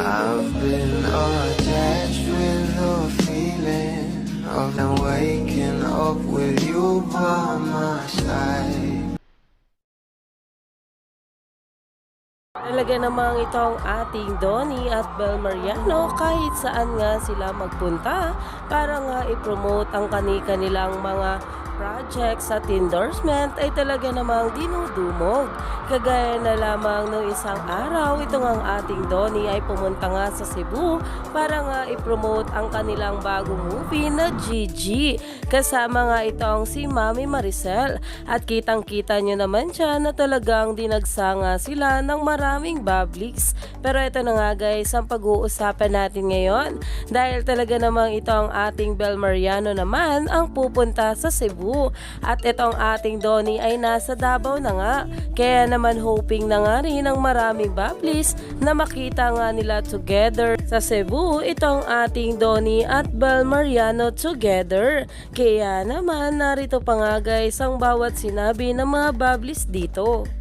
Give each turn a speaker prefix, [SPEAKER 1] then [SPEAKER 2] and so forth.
[SPEAKER 1] I've been attached with the feeling of them waking up with you by my side.
[SPEAKER 2] Talaga namang itong ating Donnie at Bel Mariano kahit saan nga sila magpunta para nga i-promote ang kani-kanilang mga projects at endorsement ay talaga namang dinudumog. Kagaya na lamang ng isang araw, itong ang ating Donnie ay pumunta nga sa Cebu para nga i-promote ang kanilang bagong movie na Gigi. Kasama nga itong si Mami Maricel at kitang-kita nyo naman siya na talagang dinagsa nga sila ng maraming publics. Pero ito na nga guys ang pag-uusapan natin ngayon dahil talaga namang ito ang ating Bel Mariano naman ang pupunta sa Cebu at itong ating Donnie ay nasa Davao na nga. Kaya naman hoping na nga rin ang maraming publics na makita nga nila together sa Cebu itong ating Donnie at Bel Mariano together. Kaya naman narito pa nga guys ang bawat sinabi ng mga bablis dito.